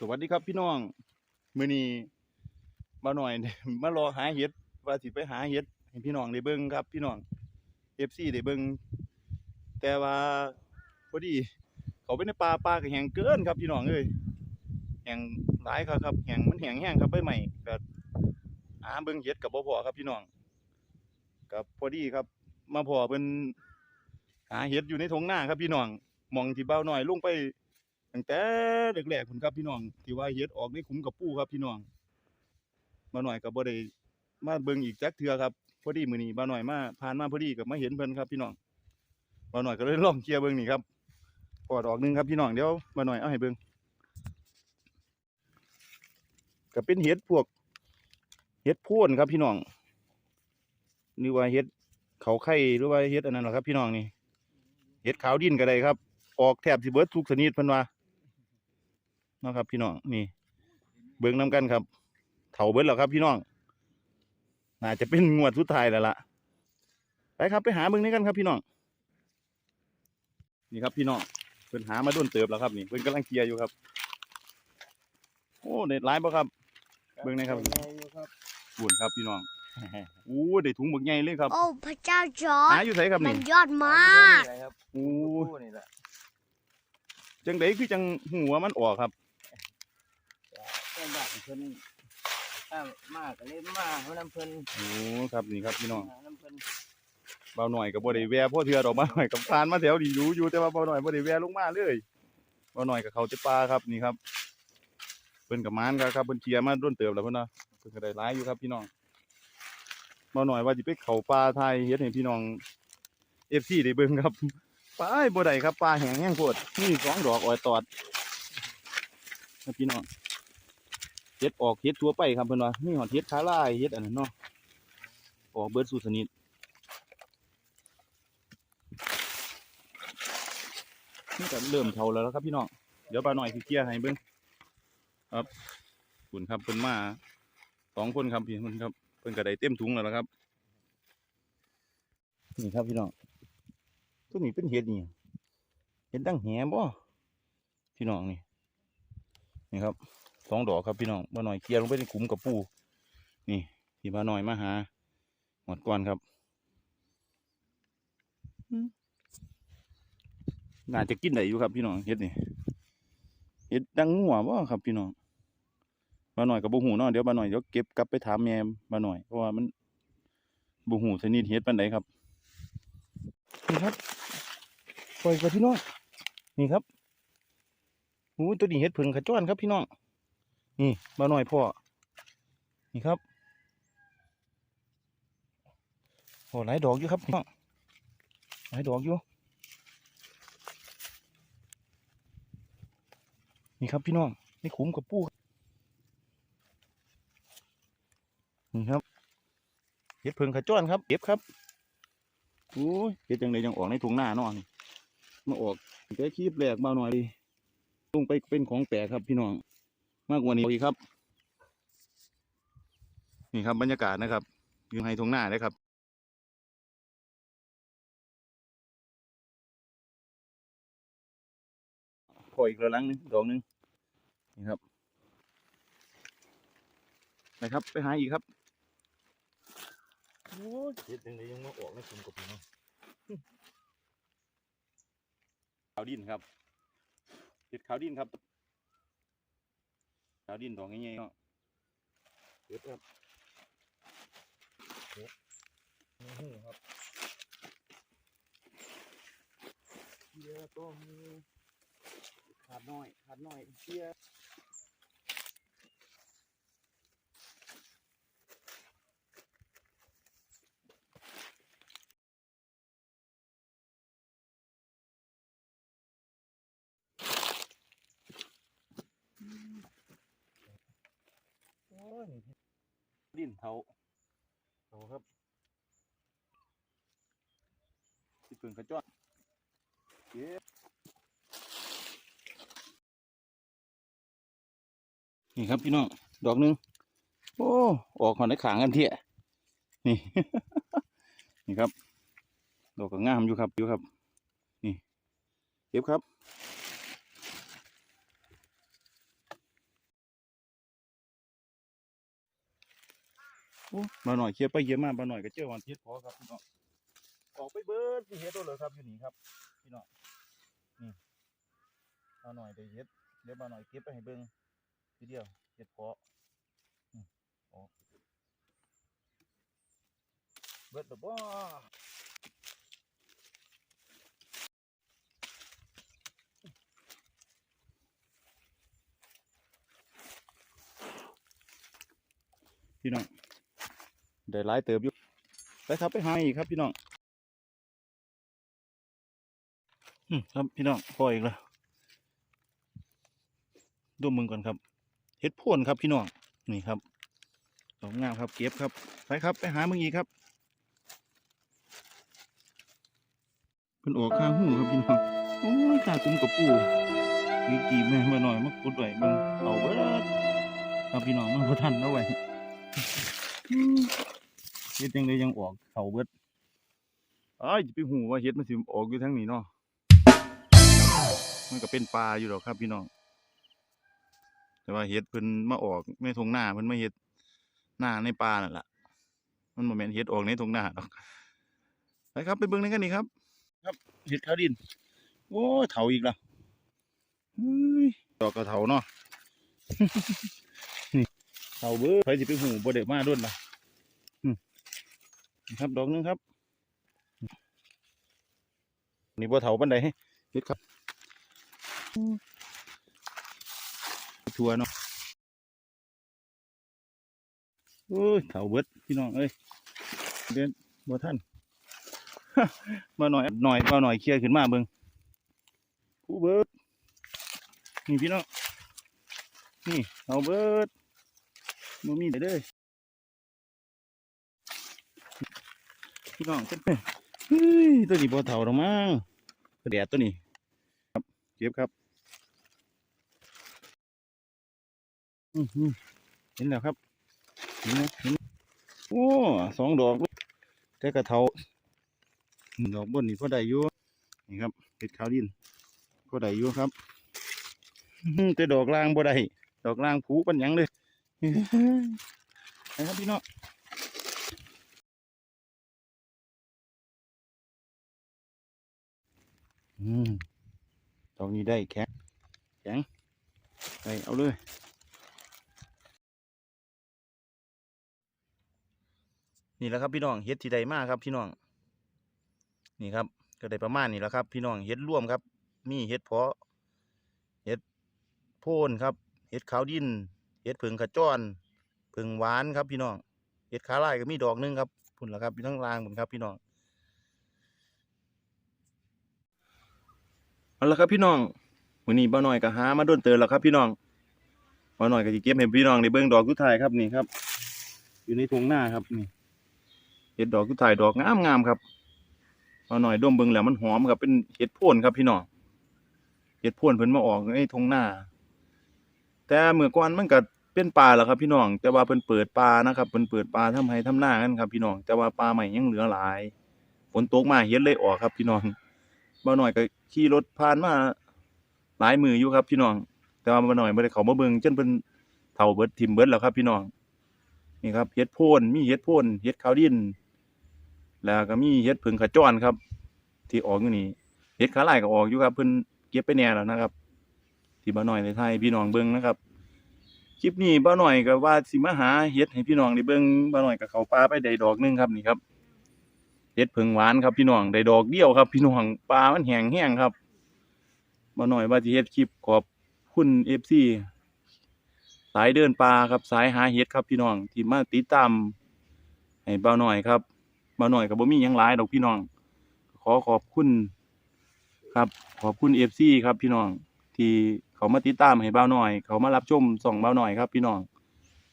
สวัสดีครับพี่น้องมื้อนี้มาหน่อยมารอหาเห็ดว่าสิไปหาเห็ดให้พี่น้องได้เบิ่งครับ พี่น้อง FC ได้เบิ่งแต่ว่าพอดี เขาไปในป่าป่าก็แห้งเกินครับพี่น้องเอ้ยแห้งหลายครับครับแห้งมันแห้งแห้งครับใบใหม่ก็หาเบิ่งเห็ดกับบ่พอครับพี่น้องกับพอดีครับ มาพอเพิ่นหาเห็ดอยู่ในทงหน้าครับพี่น้องมองที่เบาหน่อยลงไป ตั้งแต่แรกๆคุณครับพี่น้องที่ว่าเฮ็ดออกในขุมกับปูครับพี่น้องมาหน่อยก็บ่ได้มาเบิ่งอีกจักเทือครับพอดีมือนี้บ่าหน่อยมาผ่านมาพอดีก็มาเห็นเพิ่นครับพี่น้องบ่าหน่อยก็เลยลองเคลียร์เบิ่งนี่ครับปอดออกหนึงครับพี่น้องเดี๋ยวบ่าหน่อยเอาให้เบิ่งก็เป็นเห็ดพวกเห็ดพ่นครับพี่น้องนี่ว่าเห็ดเขาไข่หรือว่าเห็ดอันนั้นเหรอครับ พี่น้องนี่เห็ดขาวดินก็ได้ครับ ออกแทบสิเบิร์ดทุกชนิดเพิ่นว่า นาะครับพี่น้องนี่ เบิ่งน้กันครับ เถาเบิดแล้วครับพี่น้องน่าจะเป็นงวดสุดท้ายแล้วล่ะไปครับไปหาเบิ่งนี้กันครับพี่น้องนี่ครับพี่น้องเพิ่นหามาด้นเติบแล้วครับนี่เพิ่นกำลังเคลียร์อยู่ครับ โอ้เด็ดหลายบ่ครับ เบิ่งหนะครับบุญครับพี่น้องโอ้ได้ถุงบักใหญ่เลยครับ โอ้พระเจ้าจอหาร์ดอยู่ไสครับมันี่นยอดมากครับโอ้คู่นี่แหละจังไดคือจังหัวมันออกครับแค่บ้าน เพิ่นถ้ามากก็เลยมาเพราะน้ำเพิ่นโอ้ครับนี่ครับพี่น้องน้ำเพิ่นเบาหน่อยกับบ่ได้แวะพ่อเทือดอกมาหน่อยกับพานมาแถวดีอยู่อยู่แต่ว่าเบาหน่อยบ่ได้แวะลงมาเลยเบาหน่อยกับเขาจะปลาครับนี่ครับเพิ่นกับมานครับครับเพิ่นเคลียร์มาด้นเติบแล้วเพิ่นเนาะเพิ่นก็ได้หลายอยู่ครับพี่น้องเบาหน่อยว่าสิไปเขาปลาไทยเฮ็ดให้พี่น้อง FC ได้เบิ่งครับปลาบ่ได้ครับปลาแห้งแห้งโพดนี่สองดอกอ้อยตอดครับพี่น้องเฮ็ดออกเฮ็ดทั่วไปครับเพิ่อนว่ามีหอดเฮ็ดขาลายเฮ็ดอันนั้นเนาะออกเบิดสู่ชนิดนี่ก็เริ่มเท่าแล้วครับพี่น้องเดี๋ยวปลาหน่อยสิเกียร์ให้เบิ้งครับคุณครับเพิ่นมาสองคนครับพี่เพิ่นครับเพิ่นก็ไดเต็มถุงแล้วล่ะครับนี่ครับพี่น้องตัวนี้เป็นเห็ดนี่เห็ดดังแหบ่พี่น้องนี่นี่ครับ สองดอกครับพี่น้องปลาหน่อยเกียร์ลงไปในขุมกับปูนี่พี่ปลาหน่อยมาหาหมดก่อนครับน่าจะกินได้อยู่ครับพี่น้องเฮ็ดนี่เฮ็ดดังงัวบ่ครับพี่น้องบ่าหน่อยกับบ่หูเนาะเดี๋ยวบ่าหน่อยเดี๋ยวเก็บกลับไปถามแม่บ่าหน่อยเพราะว่ามันบ่หูชนิดเฮ็ดปานใดครับนี่ครับปล่อยกับพี่น้องนี่ครับโอ้ตัวนี้เฮ็ดผึ่งขจ้อนครับพี่น้อง นี่บ่าหน่อยพ่อ นี่ครับโอ้หลายดอกอยู่ครับพี่น้องหลายดอกอยู่ นี่ครับพี่น้องนี่ขุมกับปูนี่ครับเห็ดเพิงขจ้อนครับเก็บครับโอ้ยเห็ดจังเลยยังออกในถุงหน้าเนอนมาออกแค่คีบแหลกมาหน่อยดิลงไปเป็นของแปลกครับพี่น้อง มากกว่านี้อีกครับ นี่ครับบรรยากาศนะครับอยู่ในถุงหน้าเลยครับพออีกระลังหนึงดอกหนึงนี่ครับไปครับไปหาอีกครับโอ้ยเห็ดยังไงยังมาออกในกลุ่มกับพี่น้องขาวดินครับเห็ดขาวดินครับ ขาวดินดอกง่ายๆเนาะเห็ดครับเห็ดนี่หูครับเยอะตัวมีขาดน้อย ขาดน้อยเชียโอ้ ยดินเทาเทาครับที่เปิงกระจอดเย้นี่ครับพี่น้อง ดอกหนึ่งโอ้ ออกหอนในขางกันเที่ยนี่ นี่ครับ ดอกก็งามอยู่ครับอยู่ครับ นี่ เก็บครับ มาหน่อยเคลียร์ไปเคลียร์มามาหน่อยก็เจอวันเฮ็ดพอครับพี่น้องออกไปเบิดสิเฮ็ดโดนเลยครับอยู่นี่ครับพี่น้องนี่มาหน่อยได้เฮ็ดเดี๋ยวมาหน่อยเก็บไปให้เบิ่งทีเดียวเฮ็ดเพาะอืมออกเบิดแล้วบ่พี่น้อง ได้หลายเติบอยู่ไปครับไปหาอีกครับพี่น้องอืมครับพี่น้องพออีกแล้วดูมึงก่อนครับเฮ็ดพ่นครับพี่น้องนี่ครับดอกงามครับเก็บครับไปครับไปหามึงอีกครับเป็นออกข้างหูครับพี่น้องโอ้ยขาตุ้มกับปูมีกีบแม่มาหน่อยมากดไว้มึงเอาไว้ครับพี่น้องมันพอทันเอาไว้ เฮ็ดยังไงยังออกเขาเบิดอ้ายไปหูว่าเฮ็ดมันสิออกอยู่ทางนี้เนาะมันก็เป็นปลาอยู่ดอกครับพี่น้อง แต่ว่าเฮ็ดเพิ่นมาออกในทงหน้าเพิ่นมาเฮ็ดหน้าในป่านั่นล่ะ มันบ่แม่นเฮ็ดออกในทงหน้าดอกไปครับ ไปเบิ่งในกันนี่ครับ ครับเฮ็ดข้าวดิน โอ้เถาอีกแล้วเฮ้ยดอกกระเถาเนาะ เถาเบิดไผสิไปหูบ่ได้มาโดนล่ะครับดอกหนึงครับ นี่บัวเถาปันใดเฮ็ดครับทัวเนาะโอ้ยเถาเบิดพี่น้องเอ้ยเดินบัวท่านมาหน่อยหน่อยมาหน่อยเคลียร์ขึ้นมาเบิ่งผู้เบิดนี่พี่น้องนี่เถาเบิด บ่มีได้เด้อพี่น้องเจ็บเลยเฮ้ยตัวนี้บ่เท่าหรอกมั้งแดดตัวนี้ ครับเก็บครับอือหือเห็นแล้วครับเห็นแล้วเห็นโอ้สองดอกแต่กระเทาดอกบนนี่พอได้อยู่นี่ครับเห็ดขาวดินพอได้อยู่ครับอื้อหือแต่ดอกล่างบ่ได้ดอกล่างผูปันยังเลย นะครับพี่น้องอืมตรงนี้ได้แข็งแข็งไปเอาเลยนี่แหละครับพี่น้องเฮ็ดที่ใดมากครับพี่น้อง นี่ครับ ก็ได้ประมาณนี้แหละครับ พี่น้องเฮ็ดร่วมครับ มีเฮ็ดเพาะเฮ็ดโพนครับเฮ็ดขาวดิน เฮ็ดผึ่งขจรผึ่งหวานครับพี่น้องเฮ็ดขาลายก็มีดอกหนึงครับพุ่นละครับพี่ทั้งรางพุ่นครับพี่น้องเอาละครับพี่น้องวันนี้บ่าหน่อยก็หามาโดนเตือนแล้วครับพี่น้องบ่าหน่อยก็สิเก็บให้พี่น้องได้เบิ่งดอกสุดท้ายครับนี่ครับ อยู่ในทุ่งนาครับนี่เห็ดดอกสุดท้ายดอกงามงามๆครับบ่าหน่อยดมเบิ่งแล้วมันหอมครับเป็นเห็ดพ่นครับพี่น้องเห็ดพ่นเพิ่นมาออกในทุ่งนา แต่เมื่อก่อนมันก็เป็นป่าแล้วครับพี่น้อง แต่ว่าเพิ่นเปิดป่านะครับเพิ่นเปิดป่าทำให้ทำนากันครับ พี่น้อง แต่ว่าป่าใหม่ยังเหลือหลายฝนตกมาเห็ดเลยออกครับ พี่น้องบ่าหน่อยก็ขี่รถผ่านมาหลายมืออยู่ครับพี่น้อง แต่ว่าบ่าหน่อยบ่ได้เข้ามาเบิ่งจนเพิ่นเฒ่าเบิดทิ่มเบิดแล้วครับ พี่น้องนี่ครับเฮ็ดโพนมีเฮ็ดโพนเฮ็ดขาวดิน แล้วก็มีเฮ็ดผึ่งขจรครับ ที่ออกอยู่นี่เฮ็ดขาลายก็ออกอยู่ครับเพิ่นเก็บไปแน่แล้วนะครับ ที่บ่าหน่อยได้ถ่ายพี่น้องเบิ่งนะครับคลิปนี้บ่าหน่อยก็ว่าสิมาหาเฮ็ดให้พี่น้องได้เบิ่งบ่าหน่อยก็เขาป่าไปได้ดอกหนึงครับนี่ครับเฮ็ดเพิงหวานครับพี่น้องได้ดอกเดียวครับ พี่น้องปลามันแห้งแห้งครับมาหน่อยว่าสิเฮ็ดคลิปขอบคุณ FC สายเดินปลาครับสายหาเฮ็ดครับพี่น้องที่มาติดตามให้เบาหน่อยครับเบาหน่อยก็บ่มียังหลายดอกพี่น้อง ขอขอบคุณครับขอบคุณ FC ครับพี่น้องที่เขามาติดตามให้เบาหน่อย เขามารับชมส่องเบาหน่อยครับ พี่น้อง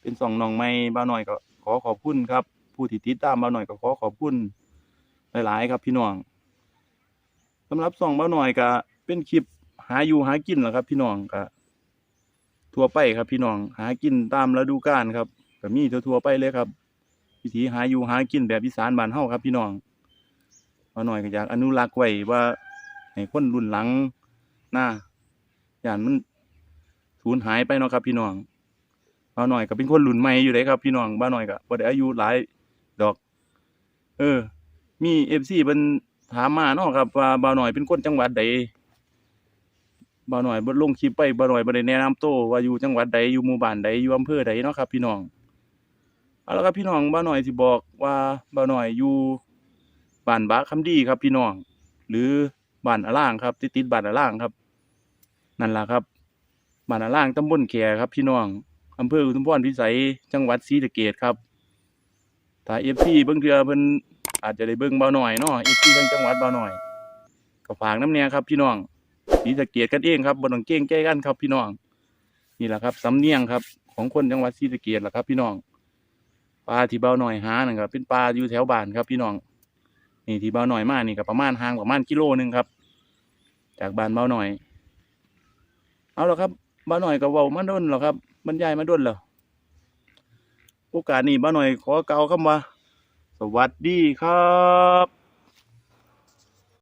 เป็นส่องน้องใหม่เบาหน่อยก็ขอขอบคุณครับ ผู้ที่ติดตามเบาหน่อยก็ขอขอบคุณหลาย ๆ ครับ พี่น้องสำหรับส่องเบ้าหน่อยก็เป็นคลิปหาอยู่หากินแหละครับ พี่น้องก็ทั่วไปครับ พี่น้องหากินตามฤดูกาลครับก็มีทั่วๆไปเลยครับวิธีหาอยู่หากินแบบอีสานบ้านเฮาครับ พี่น้องเบ้าหน่อยก็อยากอนุรักษ์ไว้ว่าให้คนรุ่นหลังหน้า อย่างมันสูญหายไปเนาะครับ พี่น้องบ่าวน้อยก็เป็นคนรุ่นใหม่อยู่เด้ครับ พี่น้องบ่าวน้อยก็บ่ได้อายุหลายดอก เออ มี FC เพิ่นถามมาเนาะครับ ว่าบ่าวน้อยเป็นคนจังหวัดใดบ่าวน้อยบ่ลงคลิปไปบ่าวน้อยบ่ได้แนะนำตัวว่าอยู่จังหวัดใดอยู่หมู่บ้านใดอยู่อำเภอใดเนาะครับ พี่น้องเอาละครับพี่น้องบ่าวน้อยสิบอกว่าบ่าวน้อยอยู่บ้านบะคำดีครับ พี่น้องหรือบ้านอล่างครับติดติดบ้านอล่างครับ นั่นล่ะครับบ้านอาล่างตำบลแขครับ พี่น้องอำเภออุทุมพรพิสัยจังหวัดศรีสะเกษครับถ้า FC เบิ่งเทือเพิ่นอาจจะได้เบิ่งเบาหน่อยเนาะ FC ทางจังหวัดเบาหน่อยก็ฝากน้ำแน่ครับพี่น้องศรีสะเกษกันเองครับบ่ต้องเก่งใจกันครับ พี่น้อง นี่แหละครับสำเนียงครับ ของคนจังหวัดศรีสะเกษล่ะครับ พี่น้องปลาที่เบาหน่อยหานั่นก็เป็นปลาอยู่แถวบ้านครับ พี่น้องนี่ที่เบาหน่อยมากนี่ก็ประมาณห่างประมาณกิโลหนึงครับ จากบ้านเบาหน่อย เอาละครับบ้าหน่อยก็เว้ามาดนหรอครับบรรยายมาดนเหรอโอกาสนี้บ้าหน่อยขอเก่าคำว่า สวัสดีครับ